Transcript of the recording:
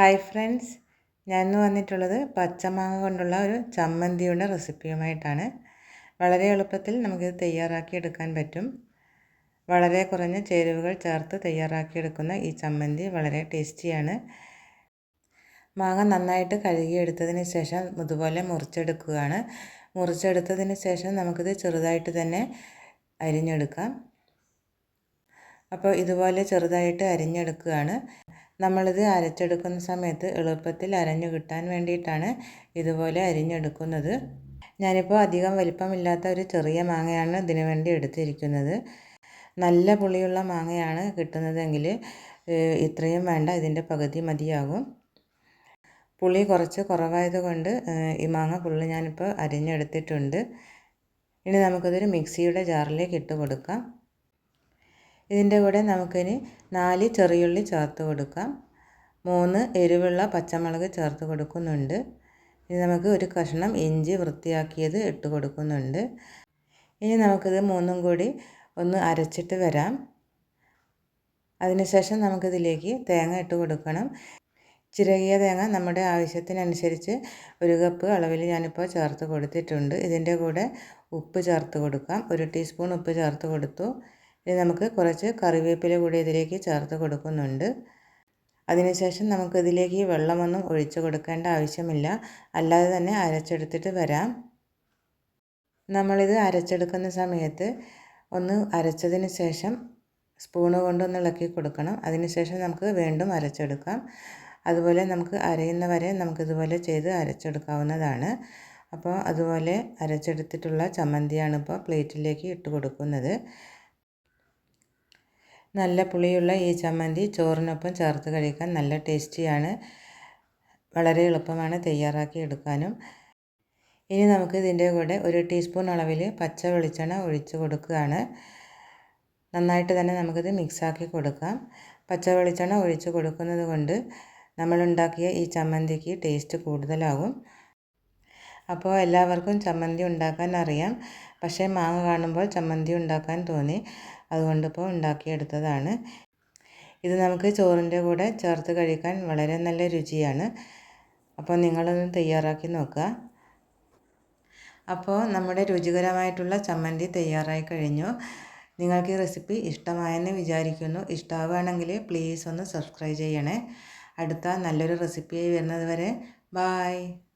Hi friends. ഞാൻ ഇന്ന് വന്നിട്ടുള്ളത് പച്ചമാങ്ങ കൊണ്ടുള്ള ഒരു ചമ്മന്തിയുടെ റെസിപ്പിയുമായിട്ടാണ്. വളരെ എളുപ്പത്തിൽ നമുക്കിത് തയ്യാറാക്കി എടുക്കാൻ പറ്റും. വളരെ കുറഞ്ഞ ചേരുവകൾ ചേർത്ത് തയ്യാറാക്കിയെടുക്കുന്ന ഈ ചമ്മന്തി വളരെ ടേസ്റ്റിയാണ്. മാങ്ങ നന്നായിട്ട് കഴുകിയെടുത്തതിന് ശേഷം ഇതുപോലെ മുറിച്ചെടുക്കുകയാണ്. മുറിച്ചെടുത്തതിന് ശേഷം നമുക്കിത് ചെറുതായിട്ട് തന്നെ അരിഞ്ഞെടുക്കാം. അപ്പോൾ ഇതുപോലെ ചെറുതായിട്ട് അരിഞ്ഞെടുക്കുകയാണ്. നമ്മളിത് അരച്ചെടുക്കുന്ന സമയത്ത് എളുപ്പത്തിൽ അരഞ്ഞു കിട്ടാൻ വേണ്ടിയിട്ടാണ് ഇതുപോലെ അരിഞ്ഞെടുക്കുന്നത്. ഞാനിപ്പോൾ അധികം വലിപ്പമില്ലാത്ത ഒരു ചെറിയ മാങ്ങയാണ് ഇതിനു വേണ്ടി എടുത്തിരിക്കുന്നത്. നല്ല പുളിയുള്ള മാങ്ങയാണ് കിട്ടുന്നതെങ്കിൽ ഇത്രയും വേണ്ട ഇതിന്റെ പകുതി മതിയാകും. പുളി കുറച്ച് കുറവായതുകൊണ്ട് ഈ മാങ്ങ പുള്ളി ഞാനിപ്പോൾ അരിഞ്ഞെടുത്തിട്ടുണ്ട്. ഇനി നമുക്കിതൊരു മിക്സിയുടെ ജാറിലേക്ക് ഇട്ട് കൊടുക്കാം. ഇതിന്റെ കൂടെ നമുക്കിനി നാല് ചെറിയുള്ളി ചേർത്ത് കൊടുക്കാം. മൂന്ന് എരിവുള്ള പച്ചമുളക് ചേർത്ത് കൊടുക്കുന്നുണ്ട്. ഇനി നമുക്ക് ഒരു കഷ്ണം ഇഞ്ചി വൃത്തിയാക്കിയത് ഇട്ട് കൊടുക്കുന്നുണ്ട്. ഇനി നമുക്കിത് മൂന്നും കൂടി ഒന്ന് അരച്ചിട്ട് വരാം. അതിനുശേഷം നമുക്കിതിലേക്ക് തേങ്ങ ഇട്ട് കൊടുക്കണം. ചിരകിയ തേങ്ങ നമ്മുടെ ആവശ്യത്തിനനുസരിച്ച് ഒരു കപ്പ് അളവിൽ ഞാനിപ്പോൾ ചേർത്ത് കൊടുത്തിട്ടുണ്ട്. ഇതിന്റെ കൂടെ ഉപ്പ് ചേർത്ത് കൊടുക്കാം. ഒരു ടീസ്പൂൺ ഉപ്പ് ചേർത്ത് കൊടുത്തു. ഇനി നമുക്ക് കുറച്ച് കറിവേപ്പില കൂടി ഇതിലേക്ക് ചേർത്ത് കൊടുക്കുന്നുണ്ട്. അതിനുശേഷം നമുക്കിതിലേക്ക് വെള്ളമൊന്നും ഒഴിച്ചു കൊടുക്കേണ്ട ആവശ്യമില്ല. അല്ലാതെ തന്നെ അരച്ചെടുത്തിട്ട് വരാം. നമ്മളിത് അരച്ചെടുക്കുന്ന സമയത്ത് ഒന്ന് അരച്ചതിന് ശേഷം സ്പൂണ് കൊണ്ടൊന്ന് ഇളക്കി കൊടുക്കണം. അതിനുശേഷം നമുക്ക് വീണ്ടും അരച്ചെടുക്കാം. അതുപോലെ നമുക്ക് അരയുന്നവരെ നമുക്കിതുപോലെ ചെയ്ത് അരച്ചെടുക്കാവുന്നതാണ്. അപ്പോൾ അതുപോലെ അരച്ചെടുത്തിട്ടുള്ള ചമ്മന്തിയാണ് ഇപ്പോൾ പ്ലേറ്റിലേക്ക് ഇട്ട് കൊടുക്കുന്നത്. നല്ല പുളിയുള്ള ഈ ചമ്മന്തി ചോറിനൊപ്പം ചേർത്ത് കഴിക്കാൻ നല്ല ടേസ്റ്റിയാണ്. വളരെ എളുപ്പമാണ് തയ്യാറാക്കി എടുക്കാനും. ഇനി നമുക്ക് ഇതിന്റെ കൂടെ ഒരു ടീസ്പൂൺ അളവിൽ പച്ച വെളിച്ചെണ്ണ ഒഴിച്ച് കൊടുക്കുകയാണ്. നന്നായിട്ട് തന്നെ നമുക്കിത് മിക്സാക്കി കൊടുക്കാം. പച്ച വെളിച്ചെണ്ണ ഒഴിച്ച് കൊടുക്കുന്നത് കൊണ്ട് നമ്മളുണ്ടാക്കിയ ഈ ചമ്മന്തിക്ക് ടേസ്റ്റ് കൂടുതലാകും. അപ്പോൾ എല്ലാവർക്കും ചമ്മന്തി ഉണ്ടാക്കാൻ അറിയാം. പക്ഷേ മാങ്ങ കാണുമ്പോൾ ചമ്മന്തി ഉണ്ടാക്കാൻ തോന്നി. അതുകൊണ്ടിപ്പോൾ ഉണ്ടാക്കിയെടുത്തതാണ്. ഇത് നമുക്ക് ചോറിന്റെ കൂടെ ചേർത്ത് കഴിക്കാൻ വളരെ നല്ല രുചിയാണ്. അപ്പോൾ നിങ്ങളൊന്ന് തയ്യാറാക്കി നോക്കുക. അപ്പോൾ നമ്മുടെ രുചികരമായിട്ടുള്ള ചമ്മന്തി തയ്യാറായി കഴിഞ്ഞു. നിങ്ങൾക്ക് ഈ റെസിപ്പി ഇഷ്ടമായെന്ന് വിചാരിക്കുന്നു. ഇഷ്ടമാവുകയാണെങ്കിൽ പ്ലീസ് ഒന്ന് സബ്സ്ക്രൈബ് ചെയ്യണേ. അടുത്ത നല്ലൊരു റെസിപ്പിയായി വരുന്നത് വരെ ബായ്.